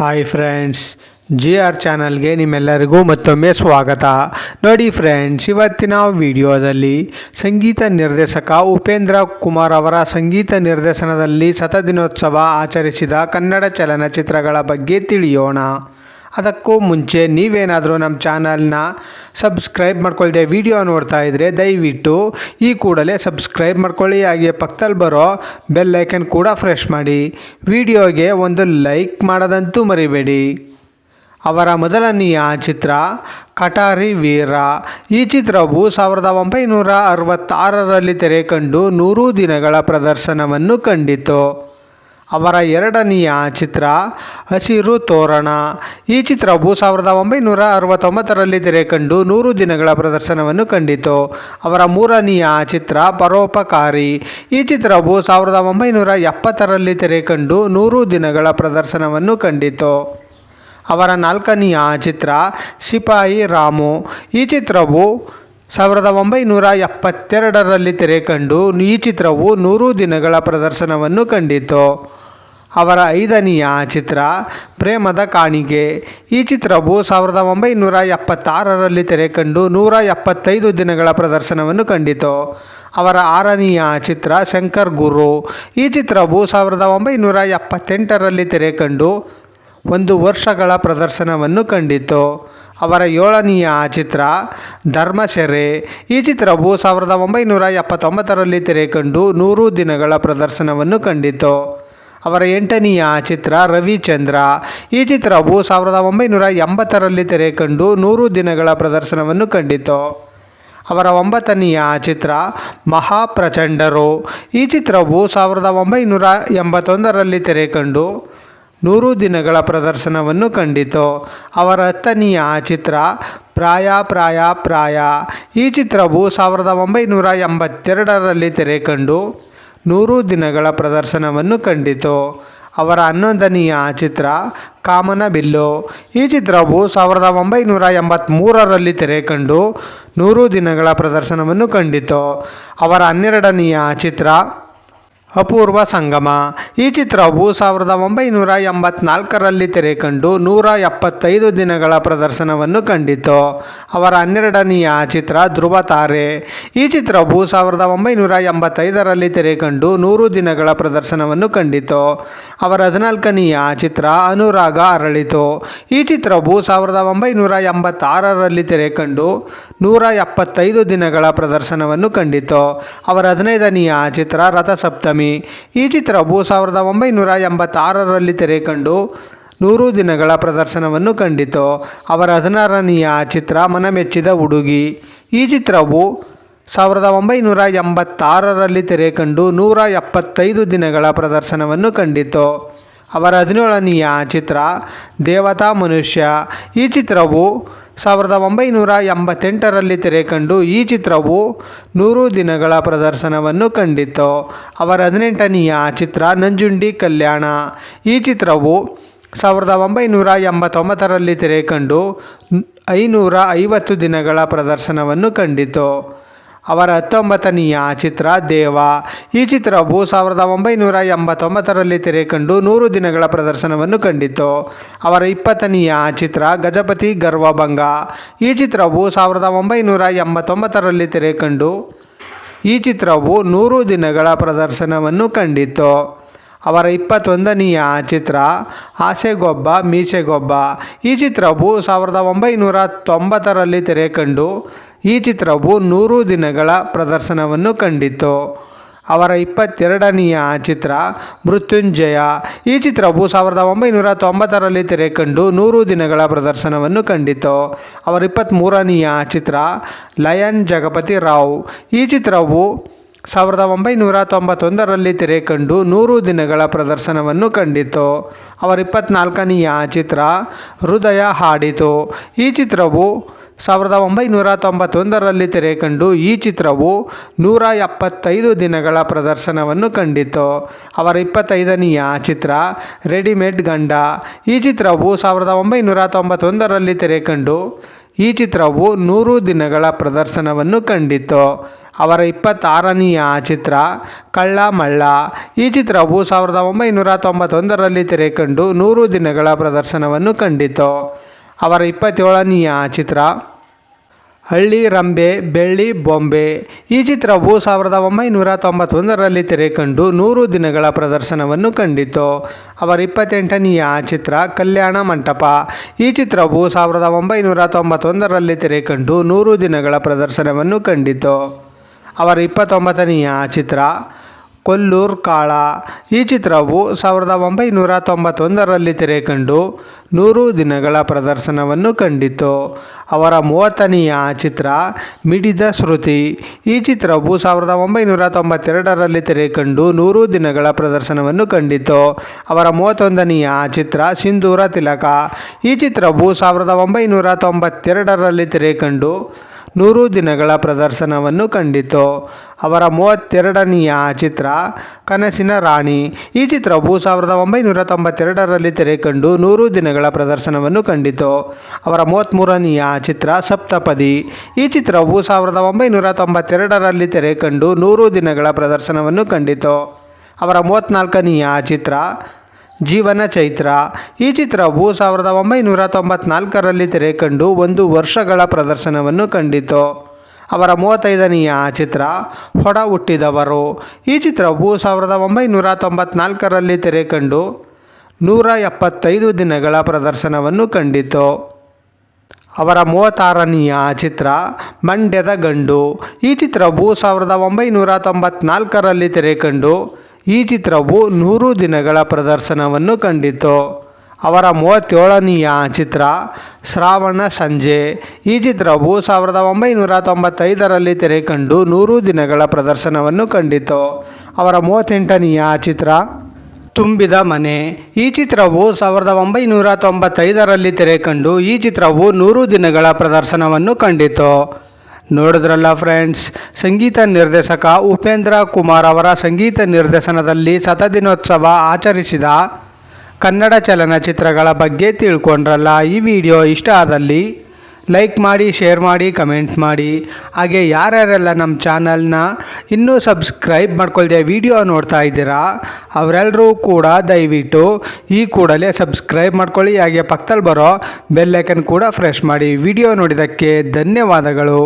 Hi friends G R ಚಾನಲ್ಗೆ ನಿಮ್ಮೆಲ್ಲರಿಗೂ ಮತ್ತೊಮ್ಮೆ ಸ್ವಾಗತ. ನೋಡಿ ಫ್ರೆಂಡ್ಸ್ ಇವತ್ತಿನ ವಿಡಿಯೋದಲ್ಲಿ ಸಂಗೀತ ನಿರ್ದೇಶಕ ಉಪೇಂದ್ರ ಕುಮಾರ್ ಅವರ ಸಂಗೀತ ನಿರ್ದೇಶನದಲ್ಲಿ ಶತದಿನೋತ್ಸವ ಆಚರಿಸಿದ ಕನ್ನಡ ಚಲನಚಿತ್ರಗಳ ಬಗ್ಗೆ ತಿಳಿಯೋಣ. ಅದಕ್ಕೂ ಮುಂಚೆ ನೀವೇನಾದರೂ ನಮ್ಮ ಚಾನಲ್ನ ಸಬ್ಸ್ಕ್ರೈಬ್ ಮಾಡ್ಕೊಳ್ದೆ ವಿಡಿಯೋ ನೋಡ್ತಾ ಇದ್ದರೆ ದಯವಿಟ್ಟು ಈ ಕೂಡಲೇ ಸಬ್ಸ್ಕ್ರೈಬ್ ಮಾಡ್ಕೊಳ್ಳಿ. ಹಾಗೆ ಪಕ್ಕದಲ್ಲಿ ಬರೋ ಬೆಲ್ ಐಕನ್ ಕೂಡ ಫ್ರೆಶ್ ಮಾಡಿ. ವಿಡಿಯೋಗೆ ಒಂದು ಲೈಕ್ ಮಾಡೋದಂತೂ ಮರಿಬೇಡಿ. ಅವರ ಮೊದಲನೆಯ ಚಿತ್ರ ಕಟಾರಿ ವೀರ. ಈ ಚಿತ್ರವು ಸಾವಿರದ ಒಂಬೈನೂರ ಅರವತ್ತಾರರಲ್ಲಿ ತೆರೆ ಕಂಡು ನೂರು ದಿನಗಳ ಪ್ರದರ್ಶನವನ್ನು ಕಂಡಿತು. ಅವರ ಎರಡನೆಯ ಚಿತ್ರ ಹಸಿರು ತೋರಣ. ಈ ಚಿತ್ರವು ಸಾವಿರದ ಒಂಬೈನೂರ ಅರವತ್ತೊಂಬತ್ತರಲ್ಲಿ ತೆರೆ ಕಂಡು ನೂರು ದಿನಗಳ ಪ್ರದರ್ಶನವನ್ನು ಕಂಡಿತು. ಅವರ ಮೂರನೆಯ ಚಿತ್ರ ಪರೋಪಕಾರಿ. ಈ ಚಿತ್ರವು ಸಾವಿರದ ಒಂಬೈನೂರ ಎಪ್ಪತ್ತರಲ್ಲಿ ತೆರೆ ಕಂಡು ನೂರು ದಿನಗಳ ಪ್ರದರ್ಶನವನ್ನು ಕಂಡಿತು. ಅವರ ನಾಲ್ಕನೆಯ ಚಿತ್ರ ಸಿಪಾಯಿ ರಾಮು. ಈ ಚಿತ್ರವು ಸಾವಿರದ ಒಂಬೈನೂರ ಎಪ್ಪತ್ತೆರಡರಲ್ಲಿ ತೆರೆ ಕಂಡು ಈ ಚಿತ್ರವು ನೂರು ದಿನಗಳ ಪ್ರದರ್ಶನವನ್ನು ಕಂಡಿತು. ಅವರ ಐದನೆಯ ಚಿತ್ರ, ಪ್ರೇಮದ ಕಾಣಿಕೆ. ಈ ಚಿತ್ರವು ಸಾವಿರದ ಒಂಬೈನೂರ ಎಪ್ಪತ್ತಾರರಲ್ಲಿ ತೆರೆ ಕಂಡು ನೂರ ಎಪ್ಪತ್ತೈದು ದಿನಗಳ ಪ್ರದರ್ಶನವನ್ನು ಕಂಡಿತು. ಅವರ ಆರನೆಯ ಚಿತ್ರ, ಶಂಕರ್ ಗುರು. ಈ ಚಿತ್ರವು ಸಾವಿರದ ಒಂಬೈನೂರ ಎಪ್ಪತ್ತೆಂಟರಲ್ಲಿ ತೆರೆ ಕಂಡು ಒಂದು ವರ್ಷಗಳ ಪ್ರದರ್ಶನವನ್ನು ಕಂಡಿತು. ಅವರ ಏಳನೆಯ ಚಿತ್ರ ಧರ್ಮಶೆರೆ. ಈ ಚಿತ್ರವು ಸಾವಿರದ ಒಂಬೈನೂರ ಎಪ್ಪತ್ತೊಂಬತ್ತರಲ್ಲಿ ತೆರೆ ಕಂಡು ನೂರು ದಿನಗಳ ಪ್ರದರ್ಶನವನ್ನು ಕಂಡಿತು. ಅವರ ಎಂಟನೆಯ ಚಿತ್ರ ರವಿಚಂದ್ರ. ಈ ಚಿತ್ರವು ಸಾವಿರದ ಒಂಬೈನೂರ ಎಂಬತ್ತರಲ್ಲಿ ತೆರೆ ಕಂಡು ನೂರು ದಿನಗಳ ಪ್ರದರ್ಶನವನ್ನು ಕಂಡಿತು. ಅವರ ಒಂಬತ್ತನೆಯ ಚಿತ್ರ ಮಹಾಪ್ರಚಂಡರು. ಈ ಚಿತ್ರವು ಸಾವಿರದ ಒಂಬೈನೂರ ಎಂಬತ್ತೊಂದರಲ್ಲಿ ತೆರೆ ಕಂಡು ನೂರು ದಿನಗಳ ಪ್ರದರ್ಶನವನ್ನು ಕಂಡಿತು. ಅವರ ಹತ್ತನೆಯ ಚಿತ್ರ ಪ್ರಾಯ ಪ್ರಾಯ ಪ್ರಾಯ. ಈ ಚಿತ್ರವು ಸಾವಿರದ ಒಂಬೈನೂರ ಎಂಬತ್ತೆರಡರಲ್ಲಿ ತೆರೆ ಕಂಡು ನೂರು ದಿನಗಳ ಪ್ರದರ್ಶನವನ್ನು ಕಂಡಿತು. ಅವರ ಹನ್ನೊಂದನೆಯ ಚಿತ್ರ ಕಾಮನಬಿಲ್ಲು ಈ ಚಿತ್ರವು ಸಾವಿರದ ಒಂಬೈನೂರ ಎಂಬತ್ತ್ಮೂರರಲ್ಲಿ ತೆರೆ ಕಂಡು ನೂರು ದಿನಗಳ ಪ್ರದರ್ಶನವನ್ನು ಕಂಡಿತು. ಅವರ ಹನ್ನೆರಡನೆಯ ಚಿತ್ರ ಅಪೂರ್ವ ಸಂಗಮ. ಈ ಚಿತ್ರವು ಸಾವಿರದ ಒಂಬೈನೂರ ಎಂಬತ್ನಾಲ್ಕರಲ್ಲಿ ತೆರೆ ಕಂಡು ನೂರ ಎಪ್ಪತ್ತೈದು ದಿನಗಳ ಪ್ರದರ್ಶನವನ್ನು ಕಂಡಿತು. ಅವರ ಹನ್ನೆರಡನೆಯ ಚಿತ್ರ ಧ್ರುವ ತಾರೆ. ಈ ಚಿತ್ರವು ಸಾವಿರದ ಒಂಬೈನೂರ ಎಂಬತ್ತೈದರಲ್ಲಿ ತೆರೆ ಕಂಡು ನೂರು ದಿನಗಳ ಪ್ರದರ್ಶನವನ್ನು ಕಂಡಿತು. ಅವರ ಹದಿನಾಲ್ಕನೆಯ ಚಿತ್ರ ಅನುರಾಗ ಅರಳಿತು. ಈ ಚಿತ್ರವು ಸಾವಿರದ ಒಂಬೈನೂರ ಎಂಬತ್ತಾರರಲ್ಲಿ ತೆರೆ ಕಂಡು ನೂರ ಎಪ್ಪತ್ತೈದು ದಿನಗಳ ಪ್ರದರ್ಶನವನ್ನು ಕಂಡಿತು. ಅವರ ಹದಿನೈದನೆಯ ಚಿತ್ರ ರಥಸಪ್ತಮಿ. ಈ ಚಿತ್ರವು ಸಾವಿರದ ಒಂಬೈನೂರ ಎಂಬತ್ತಾರರಲ್ಲಿ ತೆರೆ ಕಂಡು ನೂರು ದಿನಗಳ ಪ್ರದರ್ಶನವನ್ನು ಕಂಡಿತು. ಅವರ ಹದಿನಾರನೆಯ ಚಿತ್ರ ಮನಮೆಚ್ಚಿದ ಹುಡುಗಿ. ಈ ಚಿತ್ರವು ಸಾವಿರದ ಒಂಬೈನೂರ ಎಂಬತ್ತಾರರಲ್ಲಿ ತೆರೆ ಕಂಡು ನೂರ ಎಪ್ಪತ್ತೈದು ದಿನಗಳ ಪ್ರದರ್ಶನವನ್ನು ಕಂಡಿತು. ಅವರ ಹದಿನೇಳನೆಯ ಚಿತ್ರ ದೇವತಾ ಮನುಷ್ಯ. ಈ ಚಿತ್ರವು ಸಾವಿರದ ಒಂಬೈನೂರ ಎಂಬತ್ತೆಂಟರಲ್ಲಿ ತೆರೆ ಕಂಡು ಈ ಚಿತ್ರವು ನೂರು ದಿನಗಳ ಪ್ರದರ್ಶನವನ್ನು ಕಂಡಿತು ಅವರ ಹದಿನೆಂಟನೆಯ ಚಿತ್ರ ನಂಜುಂಡಿ ಕಲ್ಯಾಣ. ಈ ಚಿತ್ರವು ಸಾವಿರದ ಒಂಬೈನೂರ ಎಂಬತ್ತೊಂಬತ್ತರಲ್ಲಿ ತೆರೆ ಕಂಡು ಐನೂರ ಐವತ್ತು ದಿನಗಳ ಪ್ರದರ್ಶನವನ್ನು ಕಂಡಿತು ಅವರ ಹತ್ತೊಂಬತ್ತನೆಯ ಚಿತ್ರ ದೇವ. ಈ ಚಿತ್ರವು ಸಾವಿರದ ಒಂಬೈನೂರ ಎಂಬತ್ತೊಂಬತ್ತರಲ್ಲಿ ತೆರೆ ಕಂಡು ನೂರು ದಿನಗಳ ಪ್ರದರ್ಶನವನ್ನು ಕಂಡಿತು ಅವರ ಇಪ್ಪತ್ತನೆಯ ಚಿತ್ರ ಗಜಪತಿ ಗರ್ವಭಂಗ. ಈ ಚಿತ್ರವು ಸಾವಿರದ ಒಂಬೈನೂರ ಎಂಬತ್ತೊಂಬತ್ತರಲ್ಲಿ ತೆರೆ ಕಂಡು ಈ ಚಿತ್ರವು ನೂರು ದಿನಗಳ ಪ್ರದರ್ಶನವನ್ನು ಕಂಡಿತು ಅವರ ಇಪ್ಪತ್ತೊಂದನೆಯ ಚಿತ್ರ ಆಸೆಗೊಬ್ಬ ಮೀಸೆಗೊಬ್ಬ. ಈ ಚಿತ್ರವು ಸಾವಿರದ ಒಂಬೈನೂರ ತೊಂಬತ್ತರಲ್ಲಿ ತೆರೆ ಕಂಡು ಈ ಚಿತ್ರವು ನೂರು ದಿನಗಳ ಪ್ರದರ್ಶನವನ್ನು ಕಂಡಿತು ಅವರ ಇಪ್ಪತ್ತೆರಡನೆಯ ಚಿತ್ರ ಮೃತ್ಯುಂಜಯ. ಈ ಚಿತ್ರವು ಸಾವಿರದ ಒಂಬೈನೂರ ತೊಂಬತ್ತರಲ್ಲಿ ತೆರೆ ಕಂಡು ನೂರು ದಿನಗಳ ಪ್ರದರ್ಶನವನ್ನು ಕಂಡಿತು ಅವರ ಇಪ್ಪತ್ತ್ಮೂರನೆಯ ಚಿತ್ರ ಲಯನ್ ಜಗಪತಿ ರಾವ್. ಈ ಚಿತ್ರವು ಸಾವಿರದ ಒಂಬೈನೂರ ತೊಂಬತ್ತೊಂದರಲ್ಲಿ ತೆರೆ ಕಂಡು ನೂರು ದಿನಗಳ ಪ್ರದರ್ಶನವನ್ನು ಕಂಡಿತು ಅವರ ಇಪ್ಪತ್ತ್ನಾಲ್ಕನೆಯ ಚಿತ್ರ ಹೃದಯ ಹಾಡಿತು. ಈ ಚಿತ್ರವು ಸಾವಿರದ ಒಂಬೈನೂರ ತೊಂಬತ್ತೊಂದರಲ್ಲಿ ತೆರೆ ಕಂಡು ಈ ಚಿತ್ರವು ನೂರ ಎಪ್ಪತ್ತೈದು ದಿನಗಳ ಪ್ರದರ್ಶನವನ್ನು ಕಂಡಿತು. ಅವರ ಇಪ್ಪತ್ತೈದನೆಯ ಚಿತ್ರ ರೆಡಿಮೇಡ್ ಗಂಡ. ಈ ಚಿತ್ರವು ಸಾವಿರದ ಒಂಬೈನೂರ ತೊಂಬತ್ತೊಂದರಲ್ಲಿ ತೆರೆ ಕಂಡು ಈ ಚಿತ್ರವು ನೂರು ದಿನಗಳ ಪ್ರದರ್ಶನವನ್ನು ಕಂಡಿತು. ಅವರ ಇಪ್ಪತ್ತಾರನೆಯ ಚಿತ್ರ ಕಳ್ಳ ಮಳ್ಳ ಈ ಚಿತ್ರವು ಸಾವಿರದ ಒಂಬೈನೂರ ತೊಂಬತ್ತೊಂದರಲ್ಲಿ ತೆರೆಕಂಡು ನೂರು ದಿನಗಳ ಪ್ರದರ್ಶನವನ್ನು ಕಂಡಿತು. ಅವರ ಇಪ್ಪತ್ತೇಳನೆಯ ಚಿತ್ರ ಹಳ್ಳಿ ರಂಬೆ, ಬೆಳ್ಳಿ ಬೊಂಬೆ. ಈ ಚಿತ್ರವು ಸಾವಿರದ ಒಂಬೈನೂರ ತೊಂಬತ್ತೊಂದರಲ್ಲಿ ತೆರೆಕಂಡು ನೂರು ದಿನಗಳ ಪ್ರದರ್ಶನವನ್ನು ಕಂಡಿತು ಅವರ ಇಪ್ಪತ್ತೆಂಟನೆಯ ಚಿತ್ರ ಕಲ್ಯಾಣ ಮಂಟಪ. ಈ ಚಿತ್ರವು ಸಾವಿರದ ಒಂಬೈನೂರ ತೊಂಬತ್ತೊಂದರಲ್ಲಿ ತೆರೆಕಂಡು ನೂರು ದಿನಗಳ ಪ್ರದರ್ಶನವನ್ನು ಕಂಡಿತು ಅವರ ಇಪ್ಪತ್ತೊಂಬತ್ತನೆಯ ಚಿತ್ರ ಕೊಲ್ಲೂರ್ ಕಾಳ. ಈ ಚಿತ್ರವು ಸಾವಿರದ ಒಂಬೈನೂರ ತೊಂಬತ್ತೊಂದರಲ್ಲಿ ತೆರೆಕಂಡು ನೂರು ದಿನಗಳ ಪ್ರದರ್ಶನವನ್ನು ಕಂಡಿತು ಅವರ ಮೂವತ್ತನೆಯ ಚಿತ್ರ ಮಿಡಿದ ಶ್ರುತಿ. ಈ ಚಿತ್ರವು ಸಾವಿರದ ಒಂಬೈನೂರ ತೊಂಬತ್ತೆರಡರಲ್ಲಿ ತೆರೆಕಂಡು ನೂರು ದಿನಗಳ ಪ್ರದರ್ಶನವನ್ನು ಕಂಡಿತು ಅವರ ಮೂವತ್ತೊಂದನೆಯ ಚಿತ್ರ ಸಿಂಧೂರ ತಿಲಕ. ಈ ಚಿತ್ರವು ಸಾವಿರದ ಒಂಬೈನೂರ ತೊಂಬತ್ತೆರಡರಲ್ಲಿ ತೆರೆಕಂಡು ನೂರು ದಿನಗಳ ಪ್ರದರ್ಶನವನ್ನು ಕಂಡಿತು. ಅವರ ಮೂವತ್ತೆರಡನೆಯ ಚಿತ್ರ, ಕನಸಿನ ರಾಣಿ. ಈ ಚಿತ್ರವು ಸಾವಿರದ ಒಂಬೈನೂರ ತೊಂಬತ್ತೆರಡರಲ್ಲಿ ತೆರೆಕಂಡು ನೂರು ದಿನಗಳ ಪ್ರದರ್ಶನವನ್ನು ಕಂಡಿತು. ಅವರ ಮೂವತ್ತ್ಮೂರನೆಯ ಚಿತ್ರ ಸಪ್ತಪದಿ. ಈ ಚಿತ್ರವು ಸಾವಿರದ ಒಂಬೈನೂರ ತೊಂಬತ್ತೆರಡರಲ್ಲಿ ತೆರೆಕಂಡು ನೂರು ದಿನಗಳ ಪ್ರದರ್ಶನವನ್ನು ಕಂಡಿತು. ಅವರ ಮೂವತ್ತ್ನಾಲ್ಕನೆಯ ಚಿತ್ರ ಜೀವನ ಚೈತ್ರ. ಈ ಚಿತ್ರವು ಸಾವಿರದ ಒಂಬೈನೂರ ತೊಂಬತ್ನಾಲ್ಕರಲ್ಲಿ ತೆರೆಕಂಡು ಒಂದು ವರ್ಷಗಳ ಪ್ರದರ್ಶನವನ್ನು ಕಂಡಿತು. ಅವರ ಮೂವತ್ತೈದನೆಯ ಚಿತ್ರ ಹೊಡ ಹುಟ್ಟಿದವರು ಈ ಚಿತ್ರವು ಸಾವಿರದ ಒಂಬೈನೂರ ತೊಂಬತ್ನಾಲ್ಕರಲ್ಲಿ ತೆರೆಕಂಡು ನೂರ ಎಪ್ಪತ್ತೈದು ದಿನಗಳ ಪ್ರದರ್ಶನವನ್ನು ಕಂಡಿತು. ಅವರ ಮೂವತ್ತಾರನೆಯ ಚಿತ್ರ ಮಂಡ್ಯದ ಗಂಡು. ಈ ಚಿತ್ರವು ಸಾವಿರದ ಒಂಬೈನೂರ ತೊಂಬತ್ನಾಲ್ಕರಲ್ಲಿ ತೆರೆಕಂಡು ಈ ಚಿತ್ರವು ನೂರು ದಿನಗಳ ಪ್ರದರ್ಶನವನ್ನು ಕಂಡಿತು. ಅವರ ಮೂವತ್ತೇಳನೆಯ ಚಿತ್ರ ಶ್ರಾವಣ ಸಂಜೆ. ಈ ಚಿತ್ರವು ಸಾವಿರದ ಒಂಬೈನೂರ ತೊಂಬತ್ತೈದರಲ್ಲಿ ತೆರೆಕಂಡು ನೂರು ದಿನಗಳ ಪ್ರದರ್ಶನವನ್ನು ಕಂಡಿತು. ಅವರ ಮೂವತ್ತೆಂಟನೆಯ ಚಿತ್ರ ತುಂಬಿದ ಮನೆ. ಈ ಚಿತ್ರವು ಸಾವಿರದ ಒಂಬೈನೂರ ತೊಂಬತ್ತೈದರಲ್ಲಿ ತೆರೆಕಂಡು ಈ ಚಿತ್ರವು ನೂರು ದಿನಗಳ ಪ್ರದರ್ಶನವನ್ನು ಕಂಡಿತು. ನೋಡಿದ್ರಲ್ಲ ಫ್ರೆಂಡ್ಸ್ ಸಂಗೀತ ನಿರ್ದೇಶಕ ಉಪೇಂದ್ರ ಕುಮಾರ್ ಅವರ ಸಂಗೀತ ನಿರ್ದೇಶನದಲ್ಲಿ ಶತದಿನೋತ್ಸವ ಆಚರಿಸಿದ ಕನ್ನಡ ಚಲನಚಿತ್ರಗಳ ಬಗ್ಗೆ ತಿಳ್ಕೊಂಡ್ರಲ್ಲ. ಈ ವಿಡಿಯೋ ಇಷ್ಟ ಆದಲ್ಲಿ ಲೈಕ್ ಮಾಡಿ ಶೇರ್ ಮಾಡಿ ಕಮೆಂಟ್ ಮಾಡಿ. ಹಾಗೆ ಯಾರ್ಯಾರೆಲ್ಲ ನಮ್ಮ ಚಾನಲ್ನ ಇನ್ನೂ ಸಬ್ಸ್ಕ್ರೈಬ್ ಮಾಡ್ಕೊಳ್ದೆ ವಿಡಿಯೋ ನೋಡ್ತಾ ಇದ್ದೀರಾ ಅವರೆಲ್ಲರೂ ಕೂಡ ದಯವಿಟ್ಟು ಈ ಕೂಡಲೇ ಸಬ್ಸ್ಕ್ರೈಬ್ ಮಾಡ್ಕೊಳ್ಳಿ. ಹಾಗೆ ಪಕ್ಕದಲ್ಲಿ ಬರೋ ಬೆಲ್ಲೈಕನ್ ಕೂಡ ಫ್ರೆಶ್ ಮಾಡಿ. ವಿಡಿಯೋ ನೋಡಿದ್ದಕ್ಕೆ ಧನ್ಯವಾದಗಳು.